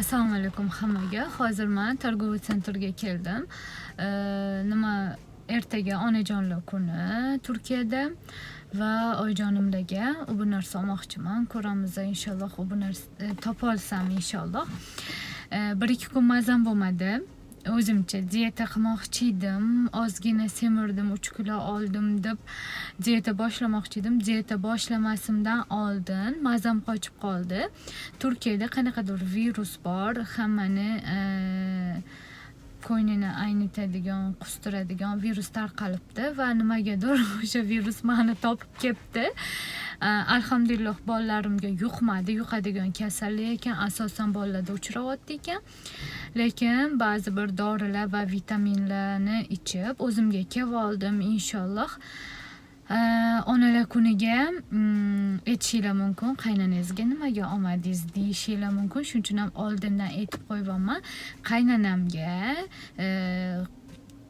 assalomu alaykum hammaga hozir man торговый sentrga keldim Ee, nima ertaga onajonlar kuni turkiyada va oyijonimlarga u bu narsa olmoqchiman ko'ramiz inshaalloh u bu narsa e, topolsam inshaalloh Ee, bir ikki kun mazam bo'lmadi o'zimcha dieta qilmoqchi edim ozgina semirdim uch kilo oldim deb dieta boshlamoqchi edim dieta boshlamasimdan oldin mazam qochib qoldi turkiyada qanaqadir virus bor hammani e, ko'nglini aynitadigan qustiradigan virus tarqalibdi va nimagadir o'sha virus mani topib kelibdi E, alhamdulillah bolalarimga yuqmadi. Yuqadigan kasallik ekan asosan bolalarda uchrayapti ekan. Lekin ba'zi bir dorilar va vitaminlarni ichib o'zimga kelib oldim inshaalloh. Ee, onalar kuniga mm, aytishinglar mumkin qaynonangizga nimaga olmadingiz deyishinglar mumkin shuning uchun ham oldindan aytib qo'yyapman qaynonamga e,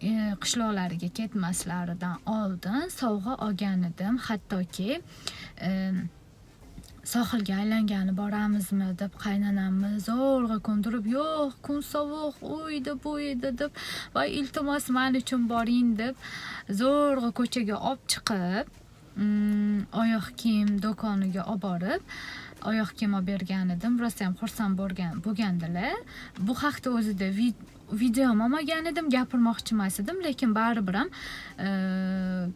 e, qishloqlariga ketmaslaridan oldin sovg'a olgan edim hattoki e, sohilga aylangani boramizmi deb qaynonamni zo'rg'a ko'ndirib yo'q kun sovuq u uyda bu uyda deb voy iltimos man uchun boring deb zo'rg'a ko'chaga olib chiqib oyoq kiyim do'koniga olib borib oyoq kiyim olib bergan edim. Rosayam xursand bo'lgan bo'lgandilar. Bu haqda o'zida vid- video ham olmagan edim gapirmoqchi emas edim lekin baribir ham e,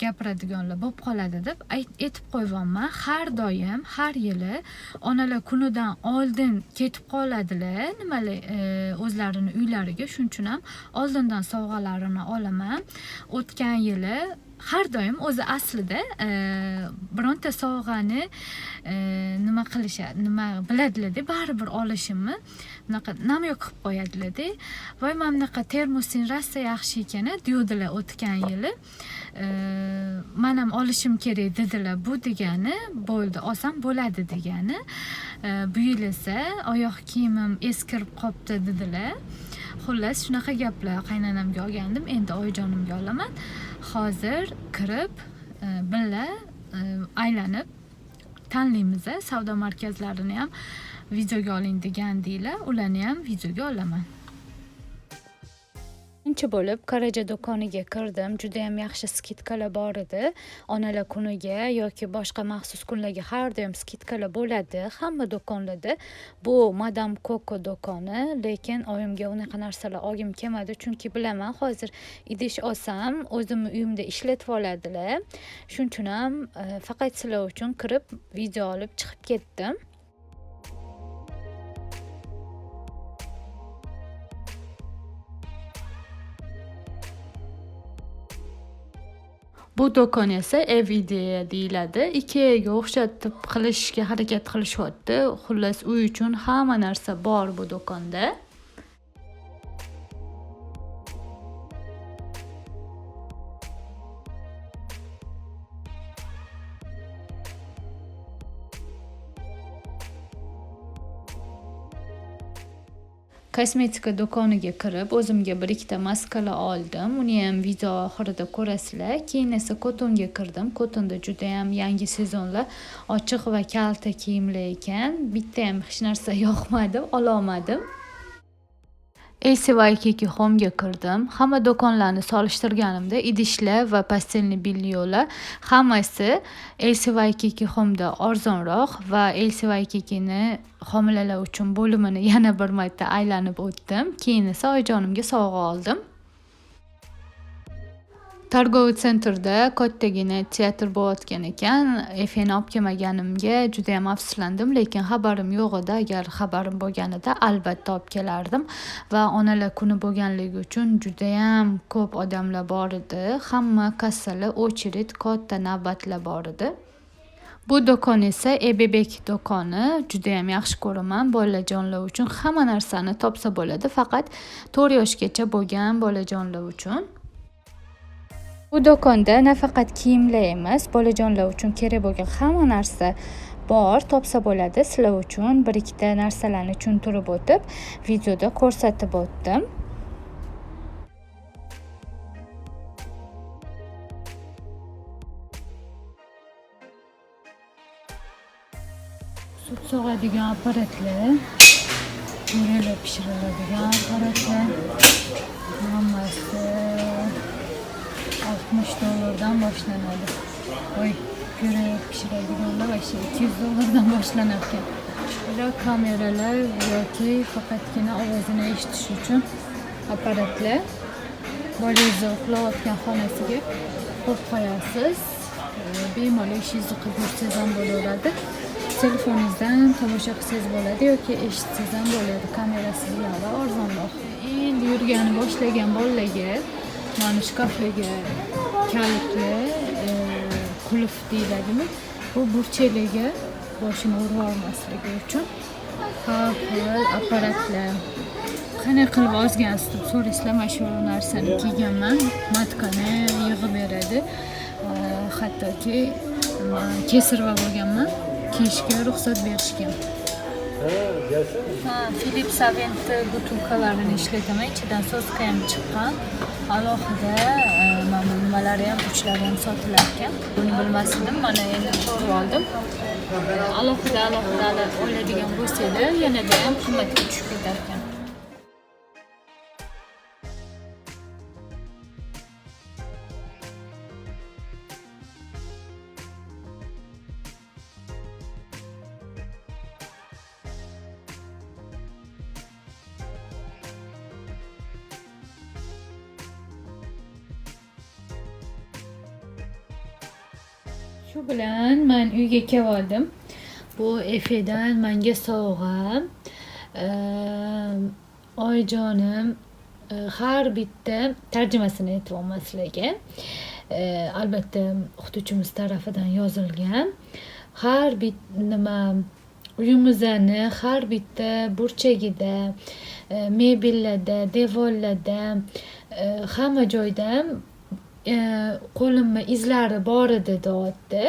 gapiradiganlar bo'lib qoladi deb ayt- aytib qo'yyapman har doim har yili onalar kunidan oldin ketib qoladilar. Nimalar e, o'zlarini uylariga. Shuning uchun ham oldindan sovg'alarini olaman. O'tgan yili har doim o'zi aslida e, bironta sovg'ani e, nima qilishadi nima biladilarda baribir olishimni bunaqa namyoq qilib qo'yadilarda. Voy mana bunaqa termosing rosa yaxshi ekan deyuvdilar o'tgan yili. E, man ham olishim kerak dedilar bu degani bo'ldi olsam bo'ladi degani. Bu yil esa oyoq kiyimim eskirib qolibdi dedilar. Xullas shunaqa gaplar qaynonamga olgandim endi oyijonimga olaman hozir kirib e, birga e, aylanib tanlaymiz savdo markazlarini ham videoga oling degandinglar ularni ham videoga birinchi bo'lib karaja do'koniga kirdim judayam yaxshi skidkalar bor edi onalar kuniga yoki boshqa maxsus kunlarga har doim skidkalar bo'ladi hamma do'konlarda bu madam koko do'koni lekin oyimga unaqa narsalar olgim kelmadi chunki bilaman hozir idish olsam o'zimni uyimda ishlatib oladilar. Shuning uchun ham e, faqat sizlar uchun kirib video olib chiqib ketdim bu do'kon esa ev ideya deyiladi. Ikeaga o'xshatib qilishga harakat qilishyapti xullas uy uchun hamma narsa bor bu do'konda. Kosmetika do'koniga kirib o'zimga bir ikkita maskalar oldim. Uni ham video oxirida ko'rasizlar. Keyin esa kotonga kirdim. Kotonda judayam yangi sezonlar ochiq va kalta kiyimlar ekan. Bitta ham hech narsa yoqmadi ololmadim ACYKK Home'ga kirdim. Hamma do'konlarni solishtirganimda idishlar va pastelni billiyolar hammasi ACYKK Home'da arzonroq va ACYKKni homilalar uchun bo'limini yana bir marta aylanib o'tdim. Keyin esa oyijonimga sovg'a oldim. Торговый sentrda kattagina teatr bo'layotgan ekan. Efeni olib kelmaganimga judayam afsuslandim lekin xabarim yo'q edi. Agar xabarim bo'lganida albatta olib kelardim va onalar kuni bo'lganligi uchun judayam ko'p odamlar bor edi. Hamma kassalar очередь katta navbatlar bor edi. Bu do'kon esa ebebek do'koni. Judayam yaxshi ko'raman. Bolajonlar uchun hamma narsani topsa bo'ladi faqat to'rt yoshgacha bo'lgan bolajonlar uchun. Bu do'konda nafaqat kiyimlar emas bolajonlar uchun kerak bo'lgan hamma narsa bor topsa bo'ladi. Sizlar uchun bir ikkita narsalarni tushuntirib o'tib videoda ko'rsatib o'tdim. Sut sog'adigan apparatlar ko'raylik pishiriladigan apparatlar, hammasi 60 dolardan başlanadi. Oy, görə kişilərə yollar şey 200 dolardan başlanarkən. Belə kameralar yoki faqatgina ovozini eshitish uchun apparatlar baliza uxlayotgan xonasiga qo'yib qo'yasiz. Ee, Bemalol ishingizni qilib yursangiz ham bo'laveradi. telefoningizdan tomosha qilsangiz bo'ladi yoki eshitsangiz ham bo'ladi kamerasi arzonroq endi yurgani boshlagan bolalarga mana shkaflarga kalitli e, qulf deyiladimi bu burchaklarga boshini urib olmasligi uchun har xil apparatlar qanday qilib ozgansiz deb so'raysizlar mana shu narsani kiyganman matkani yig'ib beradi hattoki kesirva bo'lganman kiyishga ruxsat berishgan ha philips aventi butilkalarini ishlataman ichidan soska ham chiqqan alohida e, mana bu nimalari ham uchlari ham sotilar ekan buni bilmasdim mana endi ko'rib oldim alohida alohida oladigan bo'lsanglar yanada ham qimmatga tushib ketar bilan man uyga kelib oldim bu efedan manga sovg'a Eee, oyijonim e, har bitta tarjimasini aytib olman sizlarga Eee, albatta o'qituvchimiz tarafidan yozilgan har bit nima uyimizni har bitta burchagida e, mebellarda devorlarda e, hamma joyda e, qo'limni izlari bor edi deyapti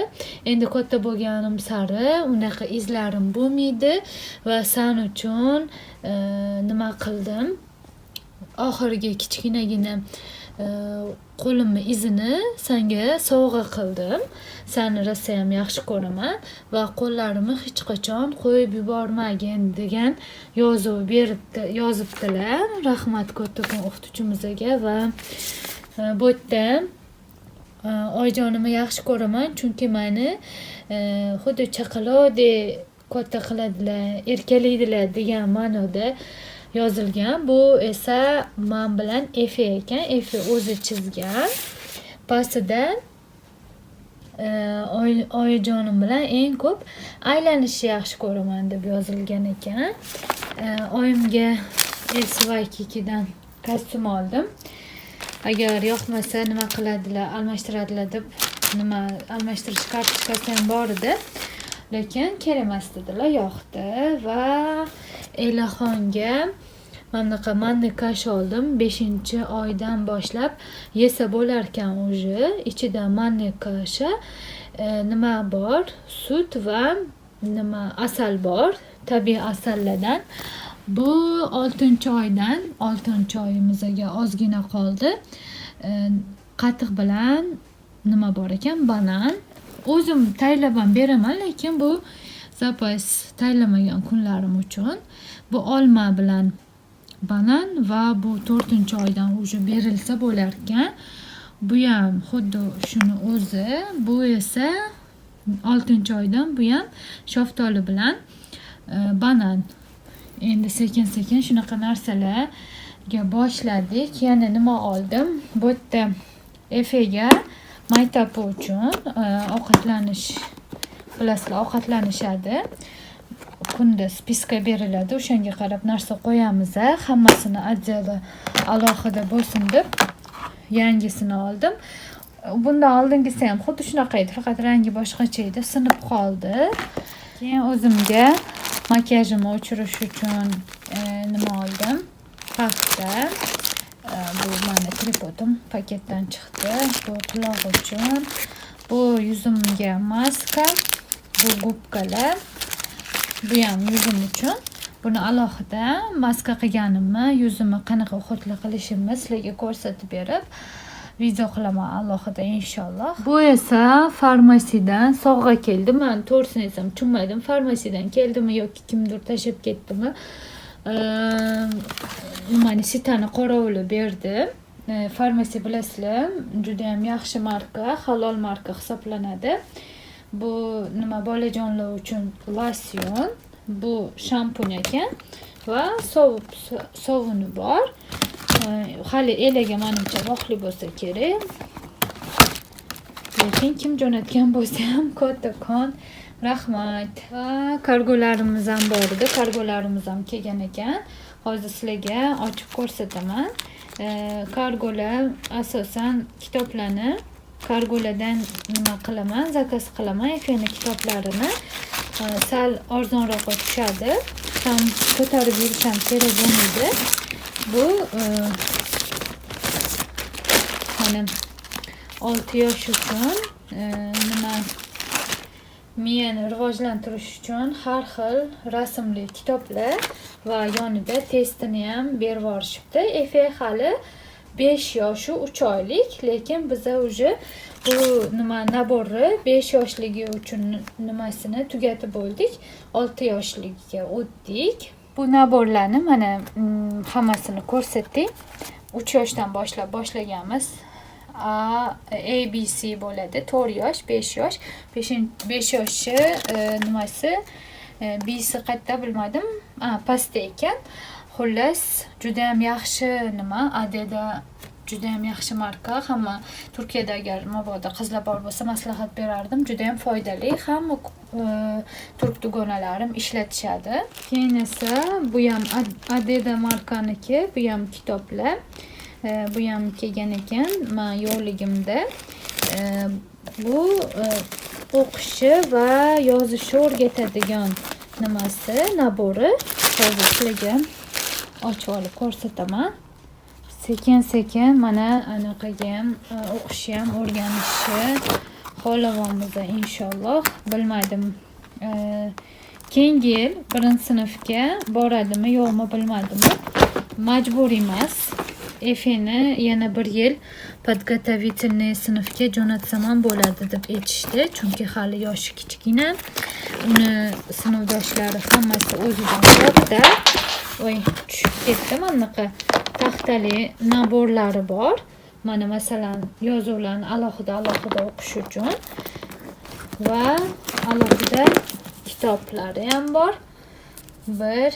endi katta bo'lganim sari unaqa izlarim bo'lmaydi va san uchun e, nima qildim? Oxirgi kichkinagina e, qo'limni izini sanga sovg'a qildim. Sani rosayam yaxshi ko'raman va qo'llarimni hech qachon qo'yib yubormagin degan yozuv beribdi yozibdilar. Rahmat kattakon o'qituvchimizga va Э, bu yerda э, oyijonimni yaxshi ko'raman chunki mani э, xuddi chaqaloqdek katta qiladilar erkalaydilar degan ma'noda yozilgan. Bu esa man bilan efe ekan. Efe o'zi chizgan. Pastida e, oyijonim bilan eng ko'p aylanishni yaxshi ko'raman deb yozilgan ekan. E, oyimga svaykikidan kostyum oldim. agar yoqmasa nima qiladilar almashtiradilar deb nima almashtirish kartochkasi ham bor edi lekin kerak emas dedilar yoqdi va elaxonga mana bunaqa manniy kash oldim beshinchi oydan boshlab yesa bo'larkan уже ichida manniy kasha e, nima bor sut va nima asal bor tabiiy asallardan bu oltinchi oydan oltinchi oyimizga ozgina qoldi E, qatiq bilan nima bor ekan banan o'zim tayyorlab ham beraman lekin bu zapas tayyorlamagan kunlarim uchun bu olma bilan banan va bu to'rtinchi oydan уже berilsa bo'larkan bu ham xuddi shuni o'zi bu esa oltinchi oydan bu ham shaftoli bilan e, banan endi sekin sekin shunaqa narsalarga boshladik. Yana nima oldim? Bu yerda efega maytapi uchun e, ovqatlanish bilasizlar ovqatlanishadi. Kunda spiska beriladi. O'shanga qarab narsa qo'yamiz. Hammasini отдельно alohida bo'lsin deb yangisini oldim. Bundan oldingisi ham xuddi shunaqa edi faqat rangi boshqacha edi. Sinib qoldi. Keyin o'zimga makiyajimni o'chirish uchun e, nima oldim paxta E, bu mani tripodim paketdan chiqdi bu quloq uchun bu yuzimga maska bu gubkalar bu ham yuzim uchun buni alohida maska qilganimni yuzimni qanaqa uxatli qilishimni sizlarga ko'rsatib berib video qilaman alohida inshaalloh bu esa farmasiyadan sovg'a keldi. Man to'g'risini aytsam tushunmadim farmasiyadan keldimi yoki kimdir tashlab ketdimi? Nimani sitani qorovuli berdi. E, farmasi bilasizlar judayam yaxshi marka halol marka hisoblanadi. Bu nima bolajonlar uchun losyon bu shampun ekan va sovuni bor Hali elaga manimcha vaqtli bo'lsa kerak lekin kim jo'natgan bo'lsa ham kattakon rahmat. Kargolarimiz ham bor edi. Kargolarimiz ham kelgan ekan. Hozir sizlarga ochib ko'rsataman. E, kargolar asosan kitoblarni kargolardan nima qilaman? Zakaz qilaman. Efirni kitoblarini E, sal arzonroqqa tushadi ham ko'tarib yurish ham kerak bo'lmaydi bu e, mana olti yosh uchun e, nima miyani rivojlantirish uchun har xil rasmli kitoblar va yonida testini ham berib yuborishibdi efe hali besh yoshu uch oylik lekin biza уже bu nima naborni besh yoshligi uchun nimasini tugatib bo'ldik olti yoshligiga o'tdik bu naborlarni mana mm, hammasini ko'rsatdik uch yoshdan boshlab boshlaganmiz a abc bo'ladi to'rt yosh besh yosh besh yoshi e, nimasi e, bisi qayerda bilmadim a pastda ekan xullas judayam yaxshi nima? Adeda judayam yaxshi marka hamma turkiyada agar mabodo qizlar bor bo'lsa maslahat berardim judayam foydali hamma e, turk dugonalarim ishlatishadi keyin esa bu ham Ad- adeda markaniki bu ham kitoblar E, bu ham kelgan ekan man yo'qligimda E, bu o'qishi va yozishi o'rgatadigan nimasi nabori hozir sizlarga ochib olib ko'rsataman sekin sekin mana anaqaga ham e, o'qishi ham o'rganishi xohlayapmiz inshaalloh bilmadim E, keyingi yil birinchi sinfga boradimi yo'qmi bilmadim majburiy emas efeni yana bir yil подготовительный sinfga jo'natsam ham bo'ladi deb aytishdi chunki hali yoshi kichkina uni sinfdoshlari hammasi o'zidan katta voy tushib ketdi mana taxtali naborlari bor mana masalan yozuvlarni alohida alohida o'qish uchun va alohida kitoblari ham bor bir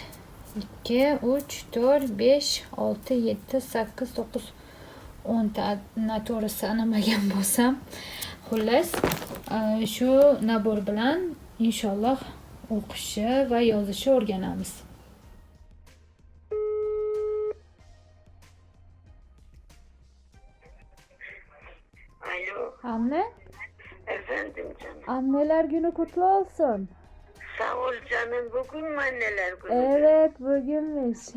ikki uch to'rt besh olti yetti sakkiz to'qqiz o'nta noto'g'ri sanamagan bo'lsam xullas shu nabor bilan inshaalloh o'qishi va yozishi o'rganamiz anne efendim canım. anneler günü kutlu olsun Sağ ol canım. Bugün mü anneler günü? evet bugünmüş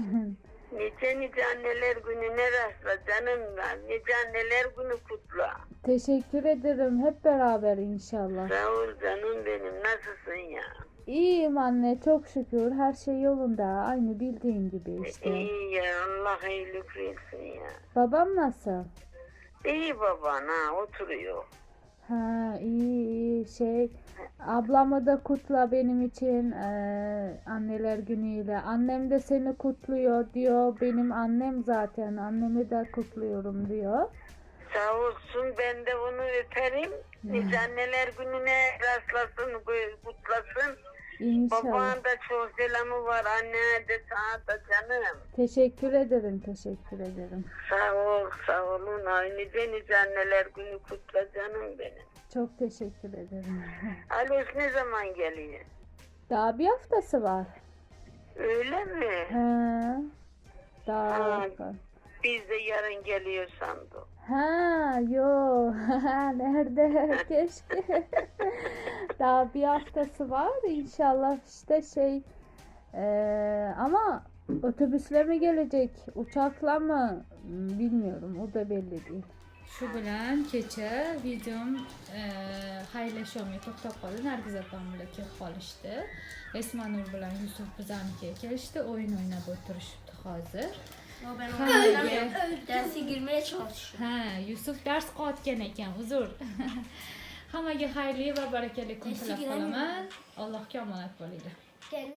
Nice nice anneler gününe rastla canım. Nice anneler günü kutla. teşekkür ederim hep beraber inşallah Sağ ol canım benim. Nasılsın ya? İyiyim anne çok şükür her şey yolunda aynı bildiğin gibi işte. İyi ya. Allah iyilik versin ya. Babam nasıl? İyi baban ha. Oturuyor. Ha iyi iyi şey ablamı da kutla benim için eee, anneler günüyle. Annem de seni kutluyor diyor. Benim annem zaten annemi de kutluyorum diyor. Sağ olsun. Ben de onu öperim. Nice anneler gününe rastlasın, kutlasın. İnşallah. Baban da çok selamı var. Annene de sana da canım. Teşekkür ederim teşekkür ederim. Sağ ol, sağ olun. Ay nice nice anneler günü kutla canım benim. Çok teşekkür ederim. Aloş ne zaman geliyor? Daha bir haftası var. Öyle mi? He. Daha Ha. Biz de yarın geliyor sandık. Ha yo nerede? Keşke. Daha bir haftası var. İnşallah işte şey eee, ama otobüsle mi gelecek uçakla mı bilmiyorum. O da belli değil. Shu bilan kecha videom xayrlasholmay to'xtab qoldi nargiz opam bilan kelib qolishdi esmanur bilan yusuf bizanikiga kelishdi o'yin o'ynab o'tirishibdi hozir Yo, ben Ha, oynamıyorum. ye. Derse girmeye çalışıyorum. ha yusuf dars qilayotgan ekan uzr hammaga xayrli va barakali kun Nesi tilab qolaman allohga omonat bo'linglar